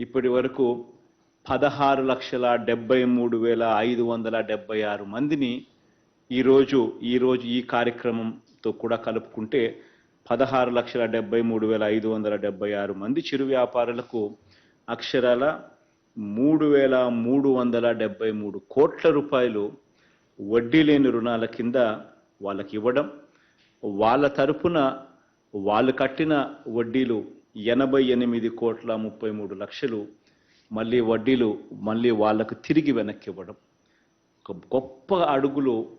ఇప్పటి వరకు పదహారు లక్షల డెబ్బై మూడు వేల ఐదు వందల డెబ్బై ఆరు మందిని ఈరోజు ఈరోజు ఈ కార్యక్రమంతో కూడా కలుపుకుంటే పదహారు లక్షల డెబ్బై మూడు వేల ఐదు వందల డెబ్బై ఆరు మంది చిరు వ్యాపారులకు అక్షరాల మూడు వేల మూడు వందల డెబ్బై మూడు కోట్ల రూపాయలు వడ్డీ లేని రుణాల కింద వాళ్ళకి ఇవ్వడం వాళ్ళ తరపున వాళ్ళు కట్టిన వడ్డీలు ఎనభై ఎనిమిది కోట్ల ముప్పై మూడు లక్షలు మళ్ళీ వడ్డీలు మళ్ళీ వాళ్ళకు తిరిగి వెనక్కి ఇవ్వడం. ఒక గొప్ప అడుగులు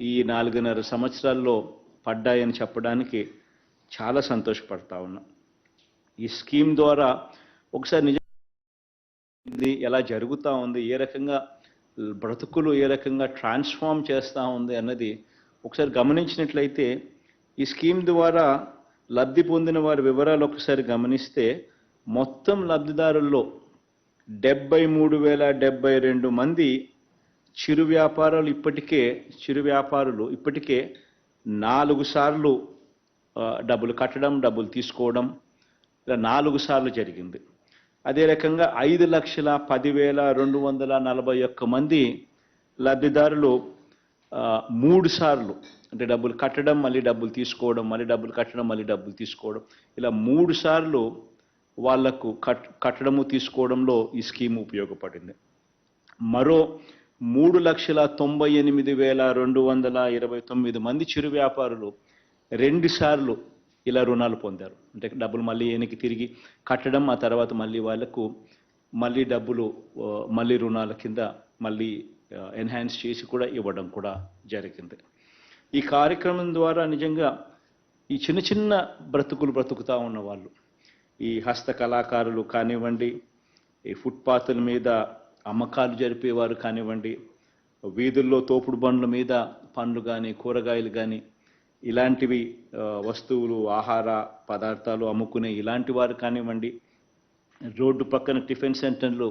ఈ నాలుగున్నర సంవత్సరాల్లో పడ్డాయని చెప్పడానికి చాలా సంతోషపడతా ఉన్నా. ఈ స్కీమ్ ద్వారా ఒకసారి నిజం ఇది ఎలా జరుగుతూ ఉంది ఏ రకంగా బ్రతుకులు ఏ రకంగా ట్రాన్స్ఫార్మ్ చేస్తూ ఉంది అన్నది ఒకసారి గమనించినట్లయితే ఈ స్కీమ్ ద్వారా లబ్ధి పొందిన వారి వివరాలు ఒకసారి గమనిస్తే మొత్తం లబ్ధిదారుల్లో డెబ్బై మూడు వేల డెబ్బై రెండు మంది చిరు వ్యాపారాలు ఇప్పటికే చిరు వ్యాపారులు ఇప్పటికే నాలుగు సార్లు డబ్బులు కట్టడం డబ్బులు తీసుకోవడం ఇలా నాలుగు సార్లు జరిగింది. అదే రకంగా ఐదు లక్షల పదివేల రెండు వందల నలభై ఒక్క మంది లబ్ధిదారులు మూడు సార్లు అంటే డబ్బులు కట్టడం మళ్ళీ డబ్బులు తీసుకోవడం మళ్ళీ డబ్బులు కట్టడం మళ్ళీ డబ్బులు తీసుకోవడం. ఇలా మూడు సార్లు వాళ్ళకు కట్ కట్టడము తీసుకోవడంలో ఈ స్కీమ్ ఉపయోగపడింది. మరో మూడు లక్షల తొంభై ఎనిమిది వేల రెండు వందల ఇరవై తొమ్మిది మంది చిరు వ్యాపారులు రెండుసార్లు ఇలా రుణాలు పొందారు. అంటే డబ్బులు మళ్ళీ వెనక్కి తిరిగి కట్టడం ఆ తర్వాత మళ్ళీ వాళ్ళకు మళ్ళీ డబ్బులు మళ్ళీ రుణాల కింద మళ్ళీ ఎన్హాన్స్ చేసి కూడా ఇవ్వడం కూడా జరిగింది. ఈ కార్యక్రమం ద్వారా నిజంగా ఈ చిన్న చిన్న బ్రతుకులు బ్రతుకుతూ ఉన్నవాళ్ళు. ఈ హస్త కళాకారులు కానివ్వండి ఈ ఫుట్పాత్ల మీద అమ్మకాలు జరిపేవారు కానివ్వండి వీధుల్లో తోపుడు బండ్ల మీద పండ్లు కానీ కూరగాయలు కానీ ఇలాంటివి వస్తువులు ఆహార పదార్థాలు అమ్ముకునే ఇలాంటి వారు కానివ్వండి రోడ్డు పక్కన టిఫిన్ సెంటర్లు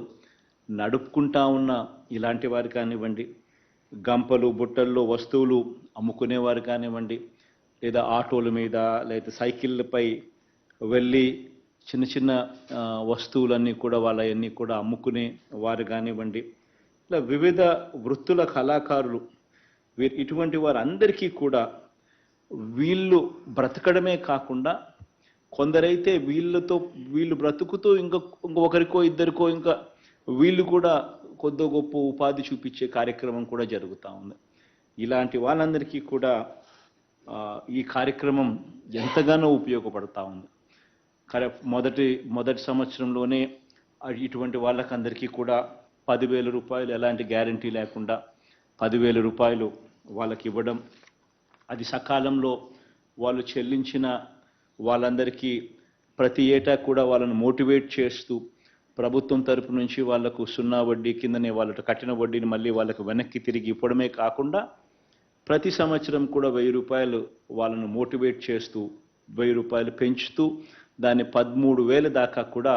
నడుపుకుంటా ఉన్న ఇలాంటి వారు కానివ్వండి గంపలు బుట్టల్లో వస్తువులు అమ్ముకునేవారు కానివ్వండి లేదా ఆటోల మీద లేదా సైకిళ్ళపై వెళ్ళి చిన్న చిన్న వస్తువులన్నీ కూడా వాళ్ళవన్నీ కూడా అమ్ముకునే వారు కానివ్వండి ఇలా వివిధ వృత్తుల కళాకారులు వీ- ఇటువంటి వారందరికీ కూడా వీళ్ళు బ్రతకడమే కాకుండా కొందరైతే వీళ్ళతో వీళ్ళు బ్రతుకుతూ ఇంకా ఒకరికో ఇద్దరికో ఇంకా వీళ్ళు కూడా కొద్ది గొప్ప ఉపాధి చూపించే కార్యక్రమం కూడా జరుగుతూ ఉంది. ఇలాంటి వాళ్ళందరికీ కూడా ఈ కార్యక్రమం ఎంతగానో ఉపయోగపడతా ఉంది. కరె మొదటి మొదటి సంవత్సరంలోనే ఇటువంటి వాళ్ళకందరికీ కూడా పదివేల రూపాయలు ఎలాంటి గ్యారంటీ లేకుండా పదివేల రూపాయలు వాళ్ళకి ఇవ్వడం అది సకాలంలో వాళ్ళు చెల్లించిన వాళ్ళందరికీ ప్రతి ఏటా కూడా వాళ్ళని మోటివేట్ చేస్తూ ప్రభుత్వం తరపు నుంచి వాళ్ళకు సున్నా వడ్డీ కిందనే వాళ్ళకి కట్టిన వడ్డీని మళ్ళీ వాళ్ళకు వెనక్కి తిరిగి ఇవ్వడమే కాకుండా ప్రతి సంవత్సరం కూడా వెయ్యి రూపాయలు వాళ్ళను మోటివేట్ చేస్తూ వెయ్యి రూపాయలు పెంచుతూ దాన్ని పదమూడు వేల దాకా కూడా